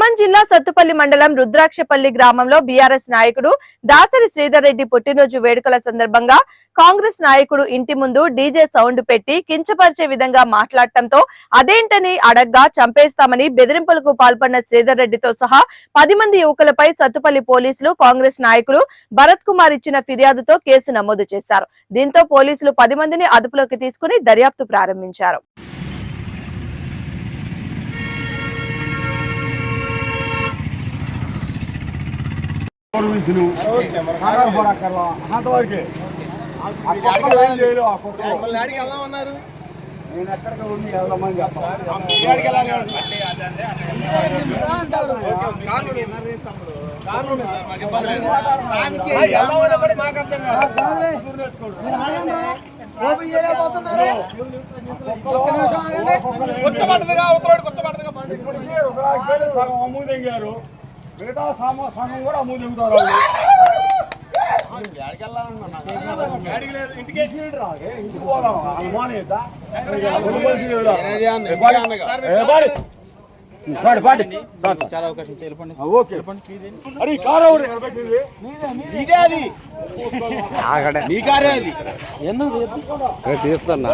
ఖమ్మం జిల్లా సత్తుపల్లి మండలం రుద్రాక్షపల్లి గ్రామంలో బీఆర్ఎస్ నాయకుడు దాసరి శ్రీధర్ రెడ్డి పుట్టినరోజు వేడుకల సందర్భంగా కాంగ్రెస్ నాయకుడు ఇంటి ముందు డీజే సౌండ్ పెట్టి కించపరిచే విధంగా మాట్లాడటంతో అదేంటని అడగ్గా చంపేస్తామని బెదిరింపులకు పాల్పడిన శ్రీధర్ రెడ్డితో సహా పది మంది యువకులపై సత్తుపల్లి పోలీసులు కాంగ్రెస్ నాయకులు భరత్ కుమార్ ఇచ్చిన ఫిర్యాదుతో కేసు నమోదు చేశారు. దీంతో పోలీసులు పది మందిని అదుపులోకి తీసుకుని దర్యాప్తు ప్రారంభించారు. పొడిపించును కంగారు పడక్కర్లా అంతవరకే ఆ కుక్కలు ఏం చేయలేవు, ఆ కుక్కలు. నేను ఎక్కడికి ఉండి వెళ్దామని చెప్పాలి రుద్రాక్ష పేరు సగం అమ్ము తెంగారు మిగతా సమ- సగం కూడా అమ్ము వాళ్ళు. ఇంటికి ఓకే. అరే కారు? ఇదే అది. నీ కారే అది. తీస్తున్నా.